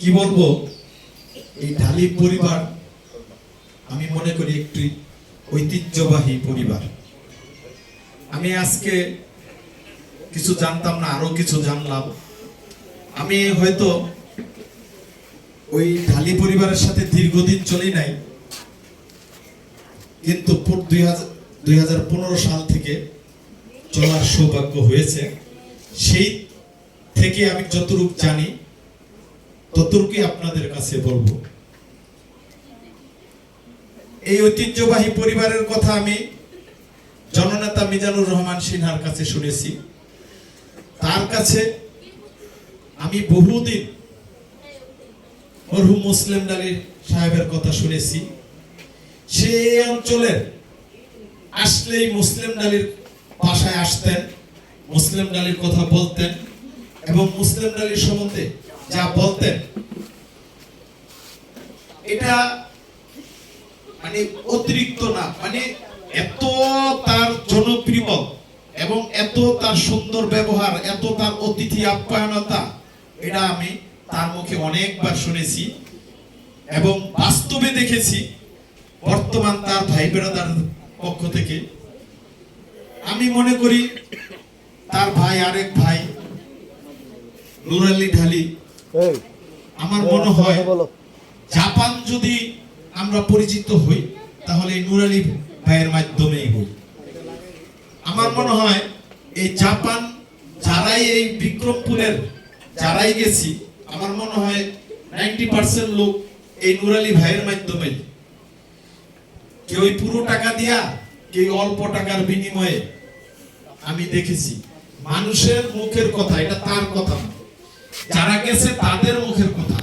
কি বলব? এই ঢালি পরিবার, আমি মনে করি একটি ঐতিহ্যবাহী পরিবার। আমি আজকে কিছু জানতাম না আরও কিছু জানলাম। আমি হয়তো ওই ঢালি পরিবারের সাথে দীর্ঘদিন চলি নাই, কিন্তু দুই হাজার সাল থেকে চলার সৌভাগ্য হয়েছে। সেই থেকে আমি যতটুকু জানি ততটুকুই আপনাদের কাছে বলব। এই ঐতিহ্যবাহী পরিবারের কথা আমি জননেতা মিজানুর রহমান সিনহার কাছে শুনেছি। তার কাছে আমি বহুদিন মরহুম মুসলিম ডালির সাহেবের কথা শুনেছি। সেই অঞ্চলের আসলেই মুসলিম ডালির বাসায় আসতেন, মুসলিম ডালির কথা বলতেন এবং মুসলিম ডালির সম্বন্ধে যা বলতেন। এটা মানে অতিরিক্ত না মানে এত তার জনপ্রিয় এবং এত তার সুন্দর ব্যবহার, এত তার অতিথি আপ্যায়নতা, এটা আমি তার মুখে অনেকবার শুনেছি এবং বাস্তবে দেখেছি। বর্তমান তার ভাই বেড়াদার পক্ষ থেকে। আমি মনে করি তার ভাই আরেক ভাই, নুরালি ঢালি আমার মনে হয় জাপান যদি আমরা পরিচিত হই তাহলে নুরালি ভাইয়ের মাধ্যমেই হই। আমার মনে হয় এই জাপান যারাই এই বিক্রমপুরের যারাই গেছি আমার মনে হয় নাইনটি পার্সেন্ট লোক এই নুরালি ভাইয়ের মাধ্যমেই। কেউ পুরো টাকা দিয়া কেউ অল্প টাকার বিনিময়ে আমি দেখেছি। মানুষের মুখের কথা এটা তার কথা না। যারা গেছে তাদের মুখের কথা।